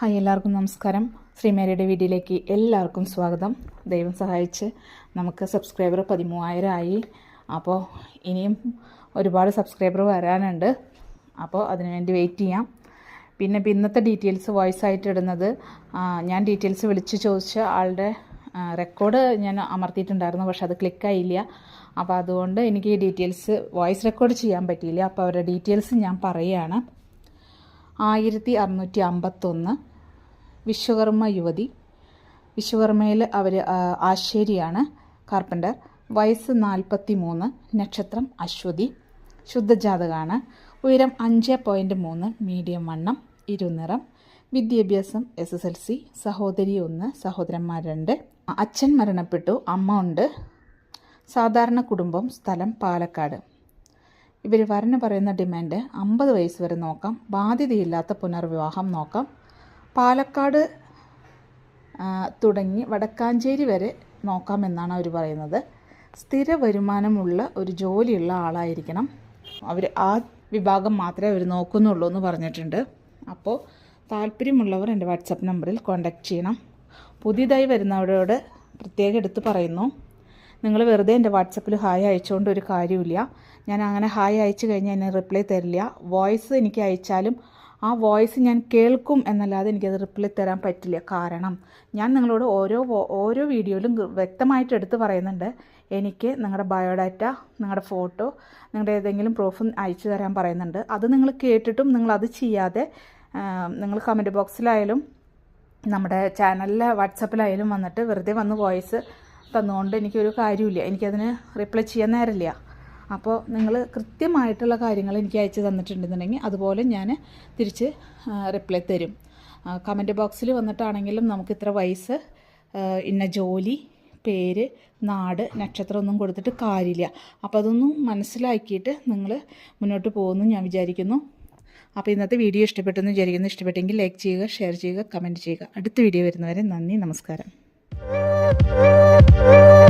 Hi എല്ലാവർക്കും നമസ്കാരം. ശ്രീമേരിയുടെ വീഡിയോയിലേക്ക് എല്ലാവർക്കും സ്വാഗതം. ദൈവം സഹായിച്ച് നമുക്ക് സബ്സ്ക്രൈബർ പതിമൂവായിരം ആയി. അപ്പോൾ ഇനിയും ഒരുപാട് സബ്സ്ക്രൈബർ വരാനുണ്ട്. അപ്പോൾ അതിനുവേണ്ടി വെയിറ്റ് ചെയ്യാം. പിന്നെ ഇന്നത്തെ ഡീറ്റെയിൽസ് വോയിസ് ആയിട്ട് ഇടുന്നത് ഞാൻ ഡീറ്റെയിൽസ് വിളിച്ച് ചോദിച്ച ആളുടെ റെക്കോർഡ് ഞാൻ അമർത്തിയിട്ടുണ്ടായിരുന്നു പക്ഷെ അത് ക്ലിക്കായില്ല അപ്പോൾ അതുകൊണ്ട് എനിക്ക് ഈ ഡീറ്റെയിൽസ് വോയിസ് റെക്കോർഡ് ചെയ്യാൻ പറ്റിയില്ല. അപ്പോൾ അവരുടെ ഡീറ്റെയിൽസ് ഞാൻ പറയുകയാണ്. ആയിരത്തി അറുന്നൂറ്റി അമ്പത്തൊന്ന് വിശ്വകർമ്മ യുവതി. വിശ്വകർമ്മയിൽ അവർ ആശേരിയാണ് കാർപ്പന്റർ വയസ്സ് നാൽപ്പത്തി മൂന്ന് നക്ഷത്രം അശ്വതി. ശുദ്ധജാതകമാണ് ഉയരം അഞ്ച് പോയിന്റ് മൂന്ന് മീഡിയം വണ്ണം ഇരുനിറം. വിദ്യാഭ്യാസം എസ് എസ് എൽ സി. സഹോദരി ഒന്ന് സഹോദരന്മാർ രണ്ട്. അച്ഛൻ മരണപ്പെട്ടു അമ്മ ഉണ്ട്. സാധാരണ കുടുംബം സ്ഥലം പാലക്കാട്. ഇവർ വരന് പറയുന്ന ഡിമാൻഡ് അമ്പത് വയസ്സ് വരെ നോക്കാം. ബാധ്യതയില്ലാത്ത പുനർവിവാഹം നോക്കാം. പാലക്കാട് തുടങ്ങി വടക്കാഞ്ചേരി വരെ നോക്കാമെന്നാണ് അവർ പറയുന്നത്. സ്ഥിര വരുമാനമുള്ള ഒരു ജോലിയുള്ള ആളായിരിക്കണം. അവർ ആ വിഭാഗം മാത്രമേ അവർ നോക്കുന്നുള്ളൂ എന്ന് പറഞ്ഞിട്ടുണ്ട്. അപ്പോൾ താല്പര്യമുള്ളവർ എന്റെ വാട്സപ്പ് നമ്പറിൽ കോൺടാക്റ്റ് ചെയ്യണം. പുതിയതായി വരുന്നവരോട് പ്രത്യേകം എടുത്ത് പറയുന്നു. നിങ്ങൾ വെറുതെ എന്റെ വാട്സപ്പിൽ ഹായ് അയച്ചുകൊണ്ട് ഒരു കാര്യമില്ല ഞാൻ അങ്ങനെ ഹായ് അയച്ചു കഴിഞ്ഞാൽ എന്നെ റിപ്ലൈ തരില്ല. വോയിസ് എനിക്ക് അയച്ചാലും ആ വോയിസ് ഞാൻ കേൾക്കും എന്നല്ലാതെ എനിക്കത് റിപ്ലൈ തരാൻ പറ്റില്ല. കാരണം ഞാൻ നിങ്ങളോട് ഓരോ ഓരോ വീഡിയോയിലും വ്യക്തമായിട്ട് എടുത്ത് പറയുന്നുണ്ട്. എനിക്ക് നിങ്ങളുടെ ബയോഡാറ്റ നിങ്ങളുടെ ഫോട്ടോ നിങ്ങളുടെ ഏതെങ്കിലും പ്രൂഫ് അയച്ചു തരാൻ പറയുന്നുണ്ട്. അത് നിങ്ങൾ കേട്ടിട്ടും നിങ്ങളത് ചെയ്യാതെ നിങ്ങൾ കമന്റ് ബോക്സിലായാലും നമ്മുടെ ചാനലിലെ വാട്സപ്പിലായാലും വന്നിട്ട് വെറുതെ വന്ന് വോയിസ് തന്നുകൊണ്ട് എനിക്കൊരു കാര്യമില്ല എനിക്കതിന് റിപ്ലൈ ചെയ്യാൻ നേരമില്ല. അപ്പോൾ നിങ്ങൾ കൃത്യമായിട്ടുള്ള കാര്യങ്ങൾ എനിക്ക് അയച്ചു തന്നിട്ടുണ്ടെന്നുണ്ടെങ്കിൽ അതുപോലെ ഞാൻ തിരിച്ച് റിപ്ലൈ തരും. കമന്റ് ബോക്സിൽ വന്നിട്ടാണെങ്കിലും നമുക്ക് ഇത്ര വയസ്സ് ഇന്ന ജോലി പേര് നാട് നക്ഷത്രം ഒന്നും കൊടുത്തിട്ട് കാര്യമില്ല. അപ്പോൾ അതൊന്നും മനസ്സിലാക്കിയിട്ട് നിങ്ങൾ മുന്നോട്ട് പോകുമെന്ന് ഞാൻ വിചാരിക്കുന്നു. അപ്പോൾ ഇന്നത്തെ വീഡിയോ ഇഷ്ടപ്പെട്ടെന്ന് വിചാരിക്കുന്നു. ഇഷ്ടപ്പെട്ടെങ്കിൽ ലൈക്ക് ചെയ്യുക ഷെയർ ചെയ്യുക കമന്റ് ചെയ്യുക. അടുത്ത വീഡിയോ വരുന്നവരെ നന്ദി നമസ്കാരം. Thank.